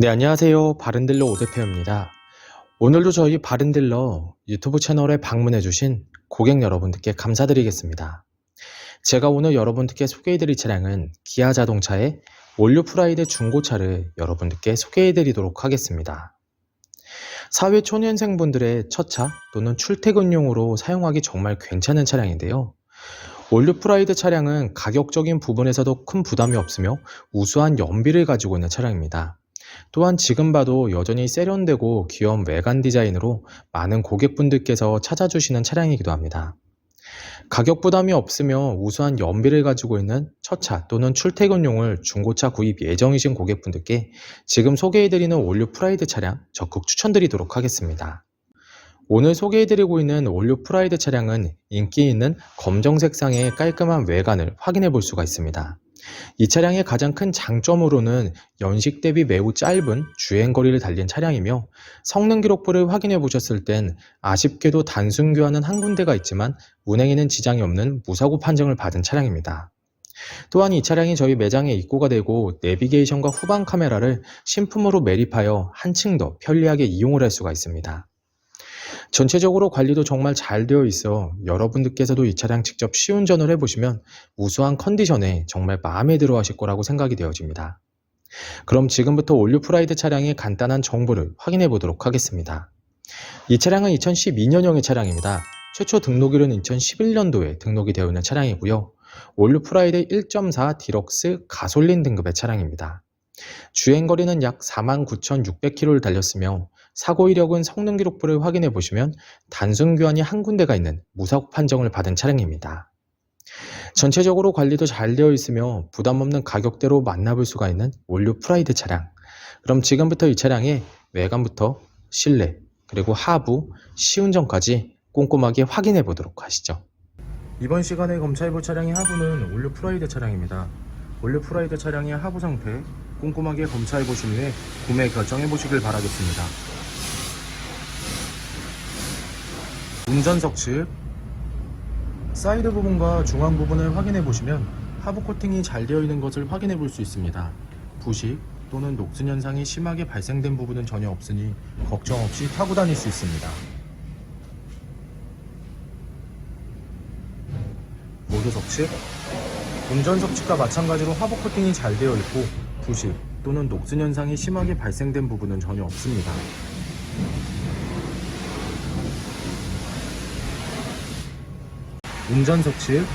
네, 안녕하세요. 바른딜러 오대표입니다. 오늘도 저희 바른딜러 유튜브 채널에 방문해주신 고객 여러분들께 감사드리겠습니다. 제가 오늘 여러분들께 소개해드릴 차량은 기아 자동차의 올류 프라이드 중고차를 여러분들께 소개해드리도록 하겠습니다. 사회 초년생분들의 첫차 또는 출퇴근용으로 사용하기 정말 괜찮은 차량인데요. 올류 프라이드 차량은 가격적인 부분에서도 큰 부담이 없으며 우수한 연비를 가지고 있는 차량입니다. 또한 지금 봐도 여전히 세련되고 귀여운 외관 디자인으로 많은 고객분들께서 찾아주시는 차량이기도 합니다. 가격 부담이 없으며 우수한 연비를 가지고 있는 첫차 또는 출퇴근용을 중고차 구입 예정이신 고객분들께 지금 소개해드리는 올류 프라이드 차량 적극 추천드리도록 하겠습니다. 오늘 소개해드리고 있는 올류 프라이드 차량은 인기 있는 검정색 상의 깔끔한 외관을 확인해 볼 수가 있습니다. 이 차량의 가장 큰 장점으로는 연식 대비 매우 짧은 주행거리를 달린 차량이며 성능 기록부를 확인해 보셨을 땐 아쉽게도 단순 교환은 한 군데가 있지만 운행에는 지장이 없는 무사고 판정을 받은 차량입니다. 또한 이 차량이 저희 매장에 입고가 되고 내비게이션과 후방 카메라를 신품으로 매립하여 한층 더 편리하게 이용을 할 수가 있습니다. 전체적으로 관리도 정말 잘 되어 있어 여러분들께서도 이 차량 직접 시운전을 해보시면 우수한 컨디션에 정말 마음에 들어 하실 거라고 생각이 되어집니다. 그럼 지금부터 올류 프라이드 차량의 간단한 정보를 확인해 보도록 하겠습니다. 이 차량은 2012년형의 차량입니다. 최초 등록일은 2011년도에 등록이 되어 있는 차량이고요. 올류 프라이드 1.4 디럭스 가솔린 등급의 차량입니다. 주행거리는 약 49,600km를 달렸으며 사고 이력은 성능 기록부를 확인해 보시면 단순 교환이 한 군데가 있는 무사고 판정을 받은 차량입니다. 전체적으로 관리도 잘 되어 있으며 부담 없는 가격대로 만나볼 수가 있는 올류 프라이드 차량. 그럼 지금부터 이 차량의 외관부터 실내 그리고 하부 시운전까지 꼼꼼하게 확인해 보도록 하시죠. 이번 시간에 검찰부 차량의 하부는 올류 프라이드 차량입니다. 올류 프라이드 차량의 하부 상태 꼼꼼하게 검사해 보신 후에 구매 결정해 보시길 바라겠습니다. 운전석 측 사이드 부분과 중앙 부분을 확인해 보시면 하부 코팅이 잘 되어 있는 것을 확인해 볼 수 있습니다. 부식 또는 녹슨 현상이 심하게 발생된 부분은 전혀 없으니 걱정 없이 타고 다닐 수 있습니다. 모두석 측 운전석 측과 마찬가지로 하부 코팅이 잘 되어 있고 부식 또는 녹슨 현상이 심하게 발생된 부분은 전혀 없습니다. 운전석 측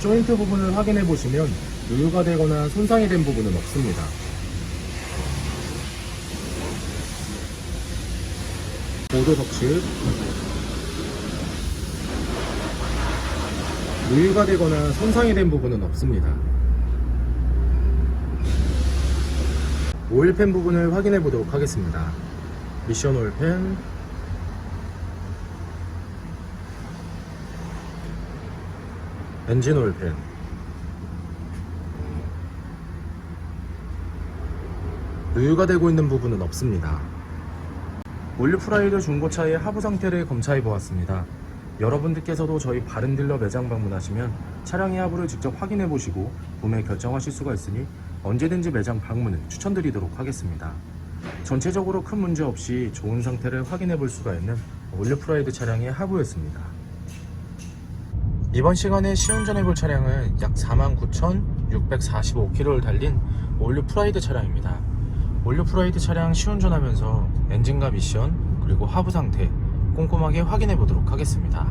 조인트 부분을 확인해 보시면 누유가 되거나 손상이 된 부분은 없습니다. 보도석 측 누유가 되거나 손상이 된 부분은 없습니다. 오일팬 부분을 확인해 보도록 하겠습니다. 미션 오일팬 엔진 오일 팬 누유가 되고 있는 부분은 없습니다. 올류 프라이드 중고차의 하부 상태를 검사해 보았습니다. 여러분들께서도 저희 바른딜러 매장 방문하시면 차량의 하부를 직접 확인해 보시고 구매 결정하실 수가 있으니 언제든지 매장 방문을 추천드리도록 하겠습니다. 전체적으로 큰 문제 없이 좋은 상태를 확인해 볼 수가 있는 올류 프라이드 차량의 하부였습니다. 이번 시간에 시운전해 볼 차량은 약 49,645km를 달린 올류 프라이드 차량입니다. 올류 프라이드 차량 시운전하면서 엔진과 미션 그리고 하부 상태 꼼꼼하게 확인해 보도록 하겠습니다.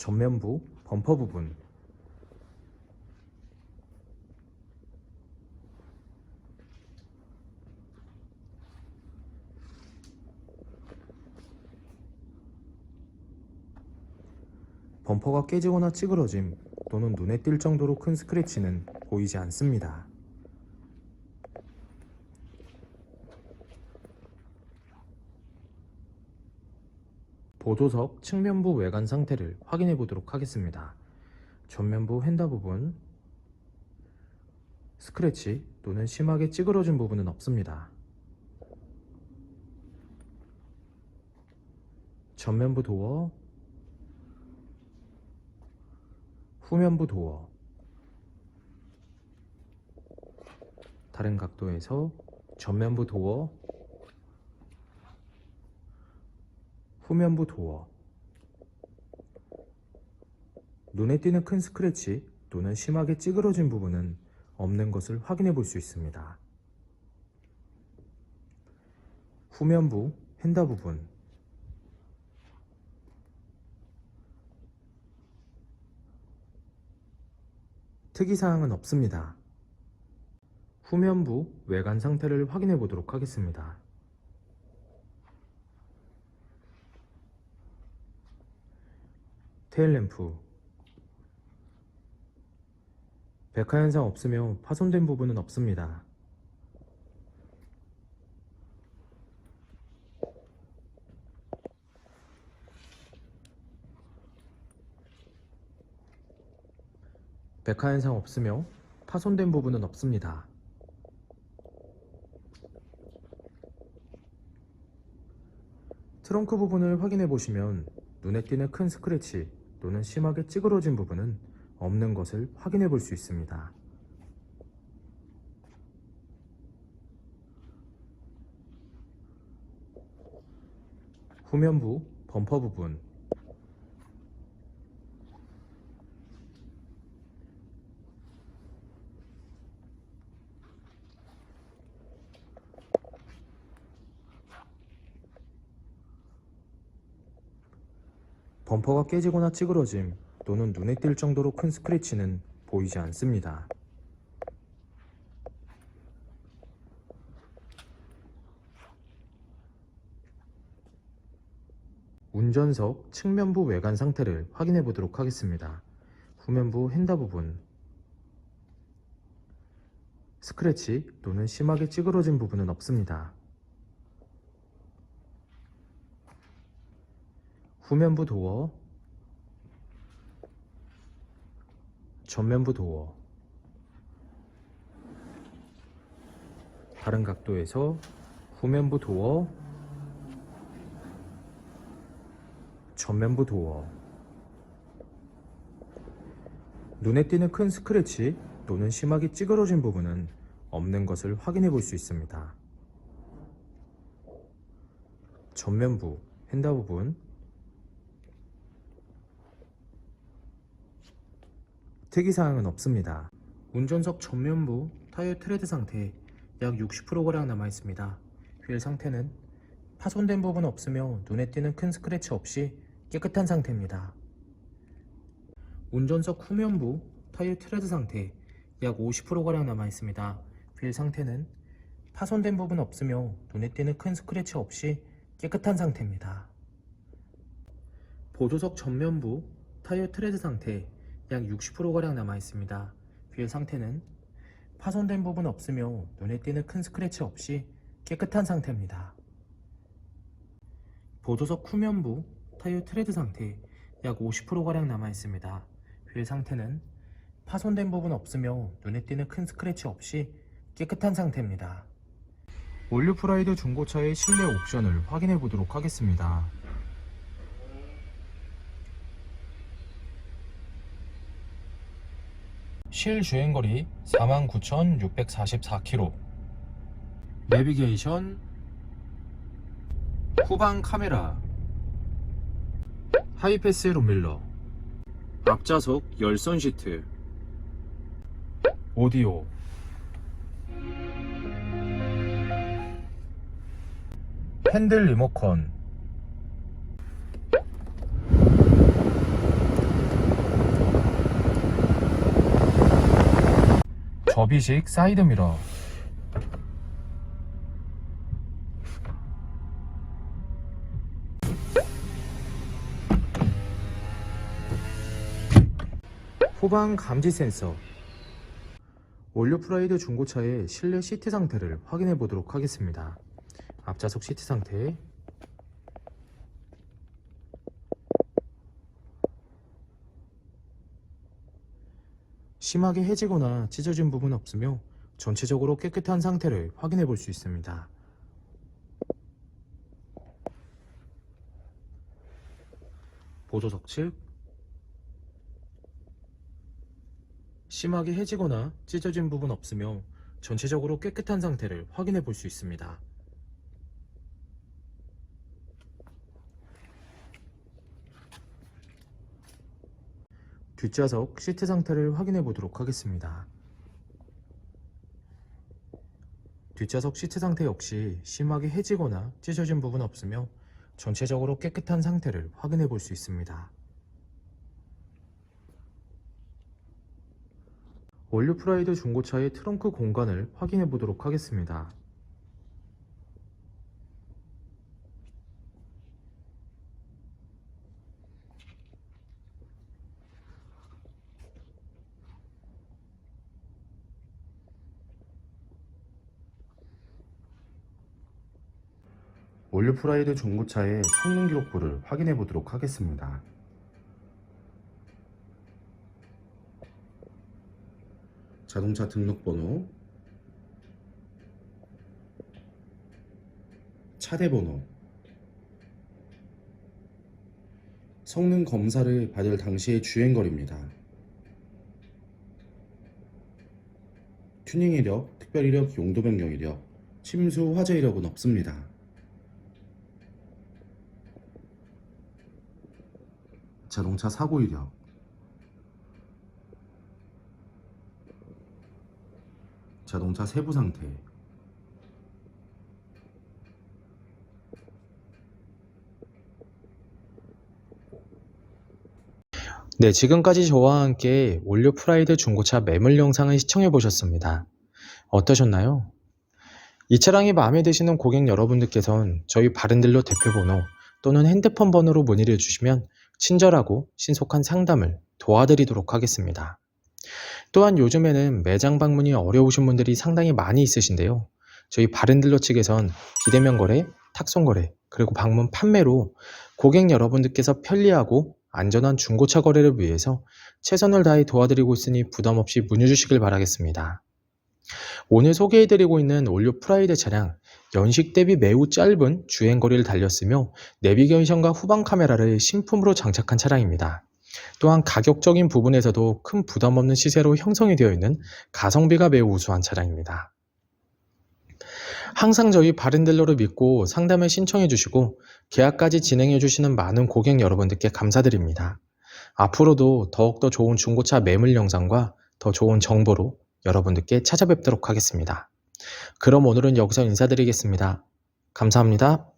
전면부 범퍼 부분 범퍼가 깨지거나 찌그러짐 또는 눈에 띌 정도로 큰 스크래치는 보이지 않습니다. 보조석 측면부 외관 상태를 확인해 보도록 하겠습니다. 전면부 휀다 부분 스크래치 또는 심하게 찌그러진 부분은 없습니다. 전면부 도어 후면부 도어 다른 각도에서 전면부 도어 후면부 도어 눈에 띄는 큰 스크래치 또는 심하게 찌그러진 부분은 없는 것을 확인해 볼 수 있습니다. 후면부 휀다 부분 특이사항은 없습니다. 후면부 외관 상태를 확인해 보도록 하겠습니다. 테일램프 백화 현상 없으며 파손된 부분은 없습니다. 백화 현상 없으며 파손된 부분은 없습니다. 트렁크 부분을 확인해 보시면 눈에 띄는 큰 스크래치 또는 심하게 찌그러진 부분은 없는 것을 확인해 볼 수 있습니다. 후면부 범퍼 부분 범퍼가 깨지거나 찌그러짐 또는 눈에 띌 정도로 큰 스크래치는 보이지 않습니다. 운전석 측면부 외관 상태를 확인해 보도록 하겠습니다. 후면부 핸다 부분 스크래치 또는 심하게 찌그러진 부분은 없습니다. 후면부 도어 전면부 도어 다른 각도에서 후면부 도어 전면부 도어 눈에 띄는 큰 스크래치 또는 심하게 찌그러진 부분은 없는 것을 확인해 볼 수 있습니다. 전면부, 핸다 부분, 특이사항은 없습니다. 운전석 전면부 타이어 트레드 상태 약 60%가량 남아있습니다. 휠 상태는 파손된 부분 없으며 눈에 띄는 큰 스크래치 없이 깨끗한 상태입니다. 운전석 후면부 타이어 트레드 상태 약 50%가량 남아있습니다. 휠 상태는 파손된 부분 없으며 눈에 띄는 큰 스크래치 없이 깨끗한 상태입니다. 보조석 전면부 타이어 트레드 상태 약 60%가량 남아있습니다. 휠 상태는 파손된 부분 없으며 눈에 띄는 큰 스크래치 없이 깨끗한 상태입니다. 보조석 후면부 타이어 트레드 상태 약 50%가량 남아있습니다. 휠 상태는 파손된 부분 없으며 눈에 띄는 큰 스크래치 없이 깨끗한 상태입니다. 올류 프라이드 중고차의 실내 옵션을 확인해 보도록 하겠습니다. 실 주행거리 49,644km 내비게이션 후방 카메라. 하이패스 룸밀러. 앞좌석 열선 시트. 오디오. 핸들 리모컨 접이식 사이드미러. 후방 감지 센서. 올류 프라이드 중고차의 실내 시트 상태를 확인해 보도록 하겠습니다. 앞좌석 시트 상태 심하게 해지거나 찢어진 부분 없으며 전체적으로 깨끗한 상태를 확인해 볼 수 있습니다. 보조석 측 심하게 해지거나 찢어진 부분 없으며 전체적으로 깨끗한 상태를 확인해 볼 수 있습니다. 뒷좌석 시트 상태를 확인해 보도록 하겠습니다. 뒷좌석 시트 상태 역시 심하게 해지거나 찢어진 부분 없으며 전체적으로 깨끗한 상태를 확인해 볼 수 있습니다. 원류 프라이드 중고차의 트렁크 공간을 확인해 보도록 하겠습니다. 올류 프라이드 중고차의 성능 기록부를 확인해 보도록 하겠습니다. 자동차 등록번호, 차대번호, 성능 검사를 받을 당시의 주행거리입니다. 튜닝 이력, 특별 이력, 용도 변경 이력, 침수 화재 이력은 없습니다. 자동차 사고 이력 자동차 세부 상태 네, 지금까지 저와 함께 올류 프라이드 중고차 매물 영상을 시청해 보셨습니다. 어떠셨나요? 이 차량이 마음에 드시는 고객 여러분들께선 저희 바른딜러 대표번호 또는 핸드폰 번호로 문의를 주시면 친절하고 신속한 상담을 도와드리도록 하겠습니다. 또한 요즘에는 매장 방문이 어려우신 분들이 상당히 많이 있으신데요. 저희 바른딜러 측에선 비대면 거래, 탁송 거래, 그리고 방문 판매로 고객 여러분들께서 편리하고 안전한 중고차 거래를 위해서 최선을 다해 도와드리고 있으니 부담 없이 문의 주시길 바라겠습니다. 오늘 소개해드리고 있는 올류 프라이드 차량 연식 대비 매우 짧은 주행거리를 달렸으며 내비게이션과 후방 카메라를 신품으로 장착한 차량입니다. 또한 가격적인 부분에서도 큰 부담 없는 시세로 형성이 되어 있는 가성비가 매우 우수한 차량입니다. 항상 저희 바른딜러를 믿고 상담을 신청해 주시고 계약까지 진행해 주시는 많은 고객 여러분들께 감사드립니다. 앞으로도 더욱더 좋은 중고차 매물 영상과 더 좋은 정보로 여러분들께 찾아뵙도록 하겠습니다. 그럼 오늘은 여기서 인사드리겠습니다. 감사합니다.